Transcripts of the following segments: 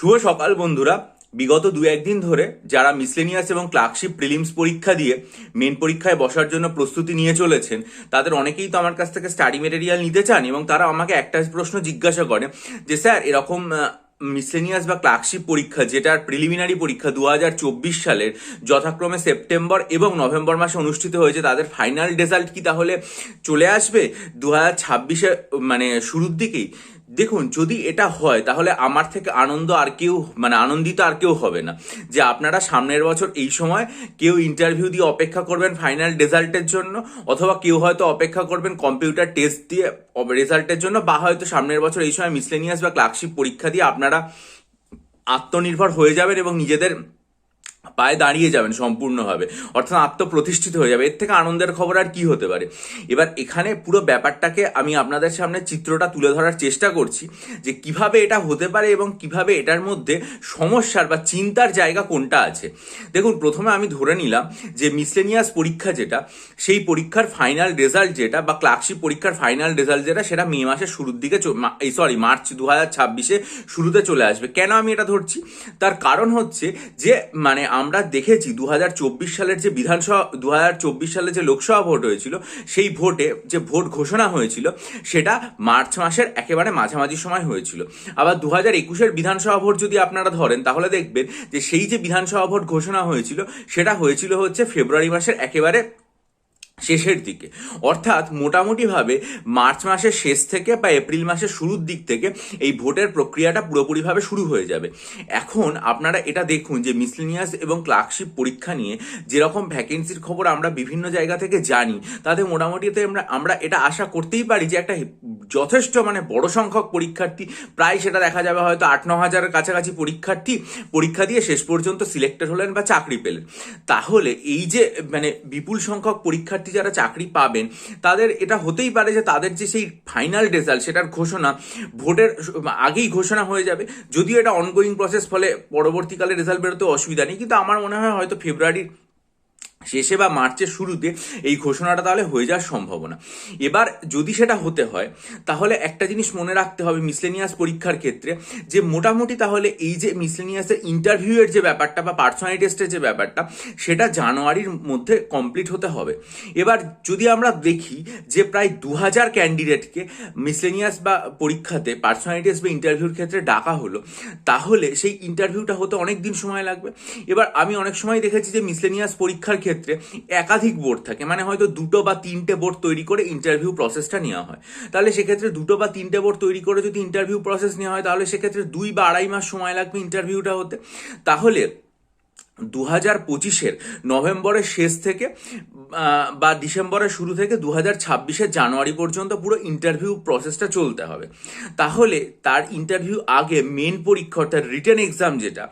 শুভ সকাল বন্ধুরা। বিগত দু একদিন ধরে যারা মিসলেনিয়াস এবং ক্লার্কশিপ প্রিলিমস পরীক্ষা দিয়ে মেন পরীক্ষায় বসার জন্য প্রস্তুতি নিয়ে চলেছেন, তাদের অনেকেই তো আমার কাছ থেকে স্টাডি মেটেরিয়াল নিতে চান এবং তারা আমাকে একটা প্রশ্ন জিজ্ঞাসা করে যে, স্যার, এরকম মিসলেনিয়াস বা ক্লার্কশিপ পরীক্ষা, যেটার প্রিলিমিনারি পরীক্ষা দু হাজার চব্বিশ সালের যথাক্রমে সেপ্টেম্বর এবং নভেম্বর মাসে অনুষ্ঠিত হয়েছে, তাদের ফাইনাল রেজাল্ট কি তাহলে চলে আসবে? দু হাজার মানে শুরুর দিকেই দেখুন, যদি এটা হয়, তাহলে আমার থেকে আনন্দ আর কেউ মানে আনন্দিত আর কেউ হবে না। যে আপনারা সামনের বছর এই সময় কেউ ইন্টারভিউ দিয়ে অপেক্ষা করবেন ফাইনাল রেজাল্টের জন্য, অথবা কেউ হয়তো অপেক্ষা করবেন কম্পিউটার টেস্ট দিয়ে রেজাল্টের জন্য, বা হয়তো সামনের বছর এই সময় মিসলেনিয়াস বা ক্লার্কশিপ পরীক্ষা দিয়ে আপনারা আত্মনির্ভর হয়ে যাবেন এবং নিজেদের পায়ে দাঁড়িয়ে যাবেন সম্পূর্ণভাবে। অর্থাৎ আত্মপ্রতিষ্ঠিত হয়ে যাবে। এর থেকে আনন্দের খবর আর কি হতে পারে? এবার এখানে পুরো ব্যাপারটাকে আমি আপনাদের সামনে চিত্রটা তুলে ধরার চেষ্টা করছি যে কীভাবে এটা হতে পারে এবং কীভাবে এটার মধ্যে সমস্যার বা চিন্তার জায়গা কোনটা আছে। দেখুন, প্রথমে আমি ধরে নিলাম যে মিসলেনিয়াস পরীক্ষা যেটা, সেই পরীক্ষার ফাইনাল রেজাল্ট যেটা বা ক্লার্কশিপ পরীক্ষার ফাইনাল রেজাল্ট যেটা, সেটা মে মাসের শুরুর দিকে এই সরি, মার্চ দু হাজার ছাব্বিশে শুরুতে চলে আসবে। কেন আমি এটা ধরছি? তার কারণ হচ্ছে যে মানে আমরা দেখেছি দু হাজার চব্বিশ সালের যে বিধানসভা দু সালে যে লোকসভা ভোট হয়েছিল, সেই ভোটে যে ভোট ঘোষণা হয়েছিল, সেটা মার্চ মাসের একেবারে মাঝামাঝি সময় হয়েছিল। আবার দু হাজার একুশের বিধানসভা ভোট যদি আপনারা ধরেন, তাহলে দেখবেন যে সেই যে বিধানসভা ভোট ঘোষণা হয়েছিল, সেটা হয়েছিল হচ্ছে ফেব্রুয়ারি মাসের একেবারে শেষের দিকে। অর্থাৎ মোটামুটিভাবে মার্চ মাসের শেষ থেকে বা এপ্রিল মাসের শুরুর দিক থেকে এই ভোটের প্রক্রিয়াটা পুরোপুরিভাবে শুরু হয়ে যাবে। এখন আপনারা এটা দেখুন যে মিসলিনিয়াস এবং ক্লার্কশিপ পরীক্ষা নিয়ে যেরকম ভ্যাকেন্সির খবর আমরা বিভিন্ন জায়গা থেকে জানি, তাতে মোটামুটিতে আমরা আমরা এটা আশা করতেই পারি যে একটা যথেষ্ট মানে বড় সংখ্যক পরীক্ষার্থী, প্রায় সেটা দেখা যাবে হয়তো আট ন হাজারের কাছাকাছি পরীক্ষার্থী পরীক্ষা দিয়ে শেষ পর্যন্ত সিলেক্টেড হলেন বা চাকরি পেলেন। তাহলে এই যে মানে বিপুল সংখ্যক পরীক্ষার্থী যারা চাকরি পাবেন, তাদের এটা হতেই পারে যে তাদের যে সেই ফাইনাল রেজাল্ট সেটার ঘোষণা ভোটের আগেই ঘোষণা হয়ে যাবে। যদিও এটা অনগোয়িং প্রসেস ফলে পরবর্তীকালে রেজাল্ট বেরোতে অসুবিধা নেই। কিন্তু আমার মনে হয় হয়তো ফেব্রুয়ারির শেষে বা মার্চের শুরুতে এই ঘোষণাটা তাহলে হয়ে যাওয়ার সম্ভাবনা। এবার যদি সেটা হতে হয়, তাহলে একটা জিনিস মনে রাখতে হবে মিসলেনিয়াস পরীক্ষার ক্ষেত্রে, যে মোটামুটি তাহলে এই যে মিসলেনিয়াসের ইন্টারভিউয়ের যে ব্যাপারটা বা পার্সোনালি টেস্টের যে ব্যাপারটা, সেটা জানুয়ারির মধ্যে কমপ্লিট হতে হবে। এবার যদি আমরা দেখি যে প্রায় দু হাজার ক্যান্ডিডেটকে মিসলেনিয়াস বা পরীক্ষাতে পার্সোনালি টেস্ট বা ইন্টারভিউর ক্ষেত্রে ডাকা হলো, তাহলে সেই ইন্টারভিউটা হতে অনেক দিন সময় লাগবে। এবার আমি অনেক সময় দেখেছি যে মিসলেনিয়াস পরীক্ষার ক্ষেত্রে ক্ষেত্রে একাধিক বোর্ড থাকে। মানে হয়তো দুটো বা তিনটে বোর্ড তৈরি করে ইন্টারভিউ প্রসেসটা নেওয়া হয়। তাহলে সেক্ষেত্রে দুটো বা তিনটে বোর্ড তৈরি করে যদি ইন্টারভিউ প্রসেস নেওয়া হয়, তাহলে সেক্ষেত্রে দুই বা আড়াই মাস সময় লাগবে ইন্টারভিউটা হতে। তাহলে দু হাজার পঁচিশের নভেম্বরের শেষ থেকে বা ডিসেম্বরের শুরু থেকে দু হাজার জানুয়ারি পর্যন্ত পুরো ইন্টারভিউ প্রসেসটা চলতে হবে। তাহলে তার ইন্টারভিউ আগে মেন পরীক্ষা অর্থাৎ রিটার্ন এক্সাম যেটা,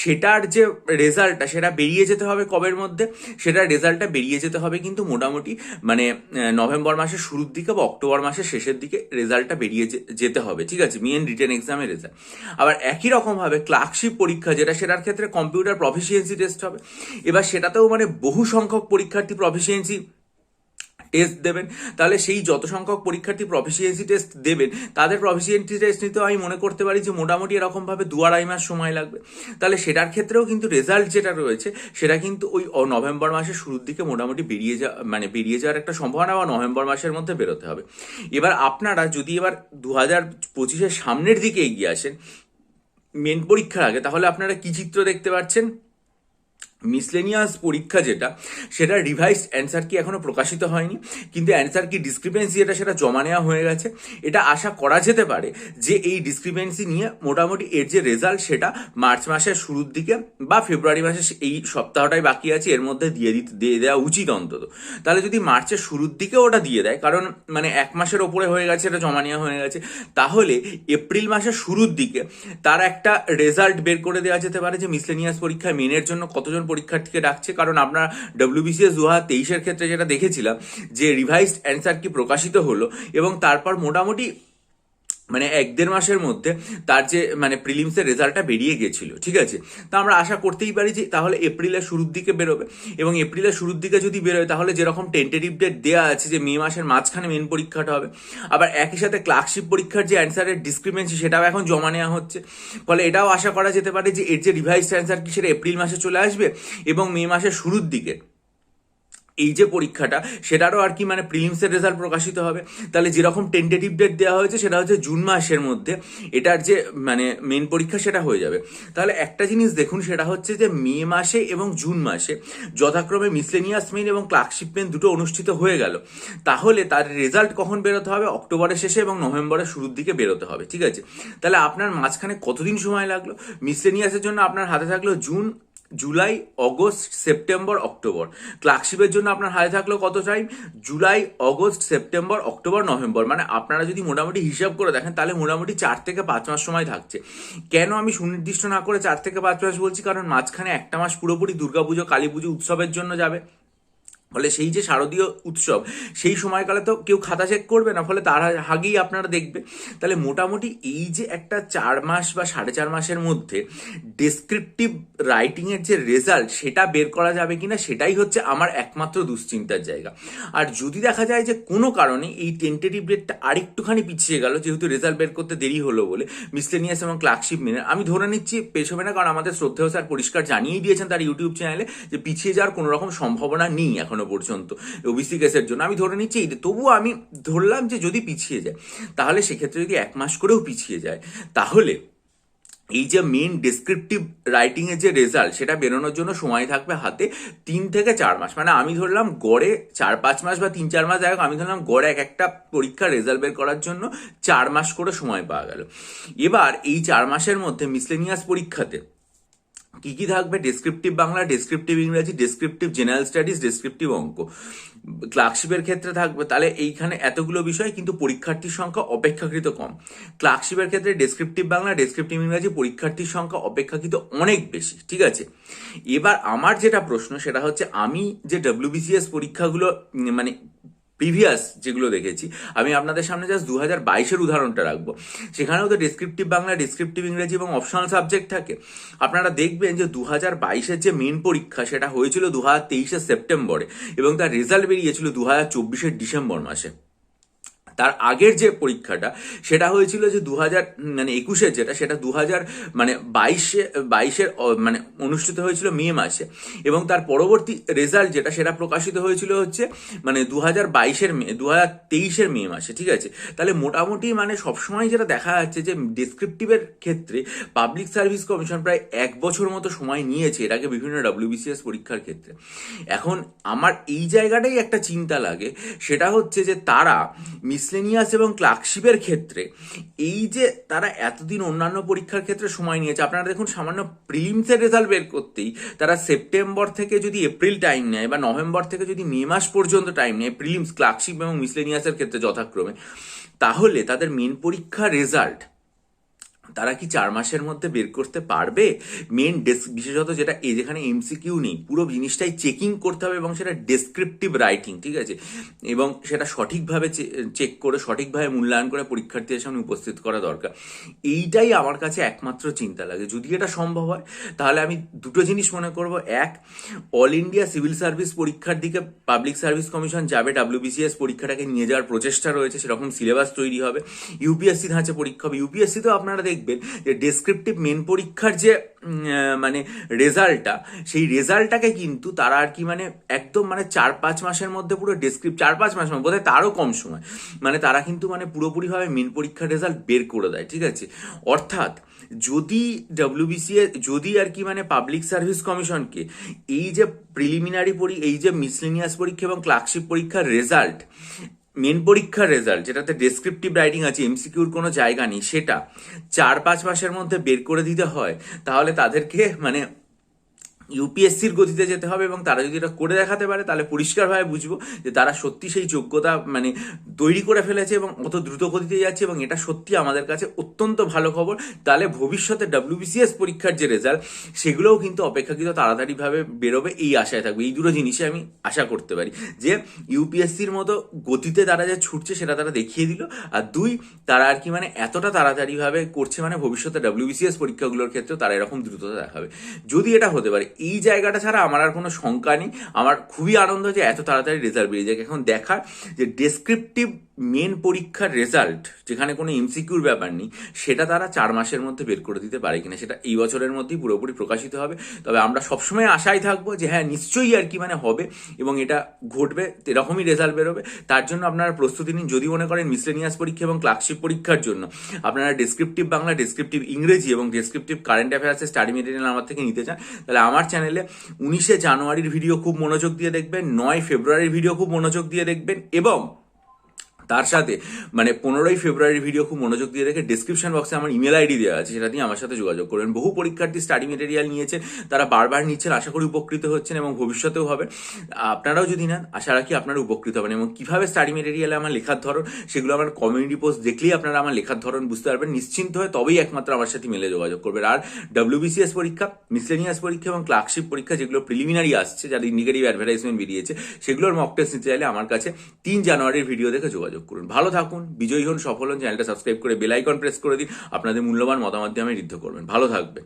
সেটার যে রেজাল্টটা সেটা বেরিয়ে যেতে হবে কবের মধ্যে? সেটার রেজাল্টটা বেরিয়ে যেতে হবে কিন্তু মোটামুটি মানে নভেম্বর মাসের শুরুর দিকে বা অক্টোবর মাসের শেষের দিকে রেজাল্টটা বেরিয়ে যেতে হবে, ঠিক আছে? মেন রিটার্ন এক্সামের রেজাল্ট আবার একই রকমভাবে ক্লার্কশিপ পরীক্ষা যেটা, সেটার ক্ষেত্রে কম্পিউটার প্রফিসিয়েন্সি টেস্ট হবে। এবার সেটাতেও মানে বহু সংখ্যক পরীক্ষার্থী প্রফিসিয়েন্সি টেস্ট দেবেন। তাহলে সেই যত সংখ্যক পরীক্ষার্থী প্রফিসিয়েন্সি টেস্ট দেবেন, তাদের প্রফিসিয়েন্সি টেস্ট নিতেও আমি মনে করতে পারি যে মোটামুটি এরকমভাবে দু আড়াই মাস সময় লাগবে। তাহলে সেটার ক্ষেত্রেও কিন্তু রেজাল্ট যেটা রয়েছে, সেটা কিন্তু ওই নভেম্বর মাসের শুরুর দিকে মোটামুটি বেরিয়ে যা মানে বেরিয়ে যাওয়ার একটা সম্ভাবনা বা নভেম্বর মাসের মধ্যে বেরোতে হবে। এবার আপনারা যদি এবার দু হাজার পঁচিশের সামনের দিকে এগিয়ে আসেন মেন পরীক্ষার আগে, তাহলে আপনারা কি চিত্র দেখতে পাচ্ছেন? মিসলেনিয়াস পরীক্ষা যেটা, সেটা রিভাইসড অ্যান্সার কি এখনও প্রকাশিত হয়নি, কিন্তু অ্যান্সার কি ডিসক্রিপেন্সি এটা সেটা জমা নেওয়া হয়ে গেছে। এটা আশা করা যেতে পারে যে এই ডিসক্রিপেন্সি নিয়ে মোটামুটি এর যে রেজাল্ট সেটা মার্চ মাসের শুরুর দিকে বা ফেব্রুয়ারি মাসের এই সপ্তাহটাই বাকি আছে, এর মধ্যে দিয়ে দিতে, দিয়ে দেওয়া উচিত অন্তত। তাহলে যদি মার্চের শুরুর দিকে ওটা দিয়ে দেয়, কারণ মানে এক মাসের ওপরে হয়ে গেছে, এটা জমা নেওয়া হয়ে গেছে, তাহলে এপ্রিল মাসের শুরুর দিকে তার একটা রেজাল্ট বের করে দেওয়া যেতে পারে যে মিসলেনিয়াস পরীক্ষায় মেনের জন্য কতজন পরীক্ষার্থীকে ডাকছে, কারণ আপনার ডব্লিউবিসিএস দু হাজার তেইশের ক্ষেত্রে যেটা দেখেছিলাম যে রিভাইজড অ্যান্সার কি প্রকাশিত হলো এবং তারপর মোটামুটি মানে এক দেড় মাসের মধ্যে তার যে মানে প্রিলিমসের রেজাল্টটা বেরিয়ে গেছিল, ঠিক আছে? তা আমরা আশা করতেই পারি যে তাহলে এপ্রিলের শুরুর দিকে বেরোবে এবং এপ্রিলের শুরুর দিকে যদি বেরোয় তাহলে যেরকম টেন্টেটিভ ডেট দেওয়া আছে যে মে মাসের মাঝখানে মেন পরীক্ষাটা হবে, আবার একই সাথে ক্লার্কশিপ পরীক্ষার যে অ্যান্সারের ডিসক্রিপেন্সি সেটাও এখন জমা নেওয়া হচ্ছে। ফলে এটাও আশা করা যেতে পারে যে এর যে রিভাইজ অ্যান্সার কি সেটা এপ্রিল মাসে চলে আসবে এবং মে মাসের শুরুর দিকে। এই যে পরীক্ষাটা, সেটারও আর কি মানে প্রিলিমসের রেজাল্ট প্রকাশিত হবে। তাহলে যেরকম টেন্টেটিভ ডেট দেওয়া হয়েছে, সেটা হচ্ছে জুন মাসের মধ্যে। এটার যে মানে মেন পরীক্ষা, সেটা হয়ে যাবে। তাহলে একটা জিনিস দেখুন, সেটা হচ্ছে যে মে মাসে এবং জুন মাসে যথাক্রমে মিসলেনিয়াস মেন এবং ক্লার্কশিপ মেন দুটো অনুষ্ঠিত হয়ে গেল। তাহলে তার রেজাল্ট কখন বেরোতে হবে? অক্টোবরের শেষে এবং নভেম্বরের শুরুর দিকে বেরোতে হবে, ঠিক আছে? তাহলে আপনার মাঝখানে কতদিন সময় লাগল? মিসলেনিয়াসের জন্য আপনার হাতে থাকল June July, August, September, October. ক্লার্কশিপের জন্য আপনার হাতে থাকল কত time July, August, September, October, November. মানে আপনারা যদি মোটামুটি হিসাব করে দেখেন, তাহলে মোটামুটি চার থেকে পাঁচ মাস সময় থাকছে। কেন আমি সুনির্দিষ্ট না করে চার থেকে পাঁচ মাস বলছি? কারণ মাঝখানে একটা মাস পুরোপুরি দুর্গাপুজো কালী পুজো উৎসবের জন্য যাবে। ফলে সেই যে শারদীয় উৎসব, সেই সময়কালে তো কেউ খাতা চেক করবে না, ফলে তার আগেই আপনারা দেখবে। তাহলে মোটামুটি এই যে একটা চার মাস বা সাড়ে চার মাসের মধ্যে ডেসক্রিপটিভ রাইটিংয়ের যে রেজাল্ট সেটা বের করা যাবে কিনা, সেটাই হচ্ছে আমার একমাত্র দুশ্চিন্তার জায়গা। আর যদি দেখা যায় যে কোনো কারণে এই টেন্টেটিভ ডেটটা আরেকটুখানি পিছিয়ে গেল, যেহেতু রেজাল্ট বের করতে দেরি হলো বলে মিসলেনিয়াস এবং ক্লার্কশিপ মেনে, আমি ধরে নিচ্ছি পেছবে না কারণ আমাদের শ্রদ্ধেয় স্যার পরিষ্কার জানিয়েই দিয়েছেন তার ইউটিউব চ্যানেলে যে পিছিয়ে যাওয়ার কোনো রকম সম্ভাবনা নেই এখনও। পর্যন্ত। ওবিসি কেসের জন্য আমি ধরে নিচ্ছি তবুও আমি ধরলাম যে যদি পিছিয়ে যায়, তাহলে সেক্ষেত্রে যদি এক মাস করেও পিছিয়ে যায়, তাহলে এই যে মেন ডেসক্রিপটিভ রাইটিং এর যে রেজাল্ট সেটা বেরোনোর জন্য সময় থাকবে হাতে তিন থেকে চার মাস। মানে আমি ধরলাম গড়ে চার, পাঁচ মাস বা তিন, চার মাস, যাই আমি ধরলাম গড়ে এক একটা পরীক্ষার রেজাল্ট বের করার জন্য চার মাস করে সময় পাওয়া গেল। এবার এই চার মাসের মধ্যে মিসলেনিয়াস পরীক্ষাতে কি কি থাকবে? ডেসক্রিপটিভ বাংলা ডেসক্রিপটিভ ইংরাজি ডেসক্রিপটিভ জেনারেল স্টাডিজ ডেসক্রিপটিভ অঙ্ক। ক্লার্কশিপের ক্ষেত্রে থাকবে। তাহলে এইখানে এতগুলো বিষয় কিন্তু পরীক্ষার্থীর সংখ্যা অপেক্ষাকৃত কম। ক্লার্কশিপের ক্ষেত্রে ডেসক্রিপটিভ বাংলা ডেসক্রিপটিভ ইংরাজি, পরীক্ষার্থীর সংখ্যা অপেক্ষাকৃত অনেক বেশি। ঠিক আছে? এবার আমার যেটা প্রশ্ন, সেটা হচ্ছে আমি যে ডব্লিউবিসিএস পরীক্ষাগুলো মানে প্রিভিয়াস যেগুলো দেখেছি, আমি আপনাদের সামনে জাস্ট দু হাজার বাইশের উদাহরণটা রাখব। সেখানেও তো ডিসক্রিপটিভ বাংলা ডিসক্রিপটিভ ইংরেজি এবং অপশনাল সাবজেক্ট থাকে। আপনারা দেখবেন যে দু হাজার বাইশের যে মেন পরীক্ষা, সেটা হয়েছিল দু হাজার সেপ্টেম্বরে এবং তার রেজাল্ট বেরিয়েছিল দু হাজার চব্বিশের ডিসেম্বর মাসে। তার আগের যে পরীক্ষাটা, সেটা হয়েছিল যে দু হাজার মানে একুশের যেটা, সেটা দু হাজার মানে বাইশে, বাইশের মানে অনুষ্ঠিত হয়েছিল মে মাসে। এবং তার পরবর্তী রেজাল্ট যেটা, সেটা প্রকাশিত হয়েছিল হচ্ছে মানে দু হাজার বাইশের মে দু হাজার তেইশের মে মাসে, ঠিক আছে? তাহলে মোটামুটি মানে সবসময় যেটা দেখা যাচ্ছে যে ডেসক্রিপটিভের ক্ষেত্রে পাবলিক সার্ভিস কমিশন প্রায় এক বছর মতো সময় নিয়েছে আগে বিভিন্ন ডাব্লিউবিসিএস পরীক্ষার ক্ষেত্রে। এখন আমার এই জায়গাটাই একটা চিন্তা লাগে, সেটা হচ্ছে যে তারা মিসলেনিয়াস এবং ক্লার্কশিপের ক্ষেত্রে, এই যে তারা এতদিন অন্যান্য পরীক্ষার ক্ষেত্রে সময় নিয়েছে, আপনারা দেখুন সামান্য প্রিলিমসের রেজাল্ট বের করতেই তারা সেপ্টেম্বর থেকে যদি এপ্রিল টাইম নেয় বা নভেম্বর থেকে যদি মে মাস পর্যন্ত টাইম নেয় প্রিলিমস ক্লার্কশিপ এবং মিসলেনিয়াসের ক্ষেত্রে যথাক্রমে, তাহলে তাদের মেন পরীক্ষার রেজাল্ট তারা কি চার মাসের মধ্যে বের করতে পারবে? মেন ডেস্ক বিশেষত যেটা এই যেখানে এমসিকিউ নেই, পুরো জিনিসটাই চেকিং করতে হবে এবং সেটা ডেসক্রিপটিভ রাইটিং ঠিক আছে? এবং সেটা সঠিকভাবে চেক করে, সঠিকভাবে মূল্যায়ন করে পরীক্ষার্থীদের সামনে উপস্থিত করা দরকার। এইটাই আমার কাছে একমাত্র চিন্তা লাগে। যদি এটা সম্ভব হয়, তাহলে আমি দুটো জিনিস মনে করব। এক অল ইন্ডিয়া সিভিল সার্ভিস পরীক্ষার দিকে পাবলিক সার্ভিস কমিশন যাবে ডাব্লিউবিসিএস পরীক্ষাটাকে নিয়ে যাওয়ার প্রচেষ্টা রয়েছে, সেরকম সিলেবাস তৈরি হবে। ইউপিএসসি ধাঁচে পরীক্ষা হবে। ইউপিএসসিতেও আপনারা দেখবেন যে ডেসক্রিপটিভ মেন পরীক্ষার যে মানে রেজাল্টটা, সেই রেজাল্টটাকে কিন্তু তারা আর কি মানে একদম মানে চার পাঁচ মাসের মধ্যে পুরো ডেসক্রিপ চার পাঁচ মাস মানে বোধহয় তারও কম সময়। মানে তারা কিন্তু মানে পুরোপুরিভাবে মেন পরীক্ষার রেজাল্ট বের করে দেয়, ঠিক আছে? অর্থাৎ যদি ডব্লিউবিসিএ যদি আর কি মানে পাবলিক সার্ভিস কমিশনকে এই যে প্রিলিমিনারি পরি, এই যে মিসলিনিয়াস পরীক্ষা এবং ক্লার্কশিপ পরীক্ষার রেজাল্ট মেন পরীক্ষার রেজাল্ট যেটাতে ডেসক্রিপটিভ রাইটিং আছে এমসিকিউর কোনো জায়গা নেই, সেটা চার পাঁচ মাসের মধ্যে বের করে দিতে হয়, তাহলে তাদেরকে মানে ইউপিএসসির গতিতে যেতে হবে এবং তারা যদি এটা করে দেখাতে পারে, তাহলে পরিষ্কারভাবে বুঝব যে তারা সত্যি সেই যোগ্যতা মানে তৈরি করে ফেলেছে এবং অত দ্রুত গতিতে যাচ্ছে এবং এটা সত্যি আমাদের কাছে অত্যন্ত ভালো খবর। তাহলে ভবিষ্যতে ডাব্লিউবিসিএস পরীক্ষার যে রেজাল্ট, সেগুলোও কিন্তু অপেক্ষাকৃত তাড়াতাড়িভাবে বেরোবে এই আশায় থাকবে। এই দুটো জিনিসে আমি আশা করতে পারি। যে ইউপিএসসির মতো গতিতে তারা যে ছুটছে, সেটা তারা দেখিয়ে দিল। আর দুই, তারা আর কি মানে এতটা তাড়াতাড়িভাবে করছে মানে ভবিষ্যতে ডাব্লিউবিসিএস পরীক্ষাগুলোর ক্ষেত্রেও তারা এরকম দ্রুততা দেখাবে। যদি এটা হতে পারে এই জায়গাটা ছাড়া আমার আর কোনো শঙ্কা নেই। আমার খুবই আনন্দ যে এত তাড়াতাড়ি রেজাল্ট বেরিয়ে যায় এখন দেখার যে ডেসক্রিপটিভ মেন পরীক্ষার রেজাল্ট যেখানে কোনো এমসিকিউর ব্যাপার নেই, সেটা তারা চার মাসের মধ্যে বের করে দিতে পারে কিনা, সেটা এই বছরের মধ্যেই পুরোপুরি প্রকাশিত হবে। তবে আমরা সবসময় আশায় থাকব যে হ্যাঁ নিশ্চয়ই আর কি মানে হবে এবং এটা ঘটবে, এরকমই রেজাল্ট বেরোবে। তার জন্য আপনারা প্রস্তুতি নিন, যদি মনে করেন মিসলেনিয়াস পরীক্ষা এবং ক্লার্কশিপ পরীক্ষার জন্য। আপনারা ডেসক্রিপটিভ বাংলা ডেসক্রিপটিভ ইংরেজি এবং ডেসক্রিপটিভ কারেন্ট অ্যাফেয়ার্সের স্টাডি মেটেরিয়াল আমার থেকে নিতে চান, তাহলে আমার চ্যানেলে উনিশে জানুয়ারির ভিডিও খুব মনোযোগ দিয়ে দেখবেন, নয় ফেব্রুয়ারির ভিডিও খুব মনোযোগ দিয়ে দেখবেন এবং তার সাথে মানে পনেরোই ফেব্রুয়ারির ভিডিও খুব মনোযোগ দিয়ে দেখে ডিসক্রিপশন বক্সে আমার ইমেল আইডি দেওয়া আছে, সেটা দিয়ে আমার সাথে যোগাযোগ করবেন। বহু পরীক্ষার্থী স্টাডি মেটেরিয়াল নিয়েছে তারা বারবার নিচ্ছেন, আশা করি উপকৃত হচ্ছেন এবং ভবিষ্যতেও হবে আপনারাও যদি নেন, আশা রাখি আপনারা উপকৃত হবেন এবং কীভাবে স্টাডি মেটেরিয়ালে আমার লেখার ধরন, সেগুলো আমার কমিউনিটি পোস্ট দেখলেই আপনারা আমার লেখার ধরন বুঝতে পারবেন। নিশ্চিন্ত হয়ে তবেই একমাত্র আমার সাথে মেলে যোগাযোগ করবেন। আর ডাব্লিউবিসিএস পরীক্ষা মিসলেনিয়াস পরীক্ষা এবং ক্লার্কশিপ পরীক্ষা, যেগুলো প্রিলিমিনারি আসছে যার ইন্ডিকেটিভ অ্যাডভার্টাইজমেন্ট বেরিয়েছে, সেগুলোর মক টেস্ট নিতে চাইলে আমার কাছে তিন জানুয়ারির ভিডিও দেখে যোগাযোগ করুন। ভালো থাকুন, বিজয়ী হন, সফল হন, চ্যানেলটা সাবস্ক্রাইব করে বেলাইকন প্রেস করে দিন। আপনাদের মূল্যবান মতামত দিয়ে আমি ঋদ্ধ করবেন। ভালো থাকবেন।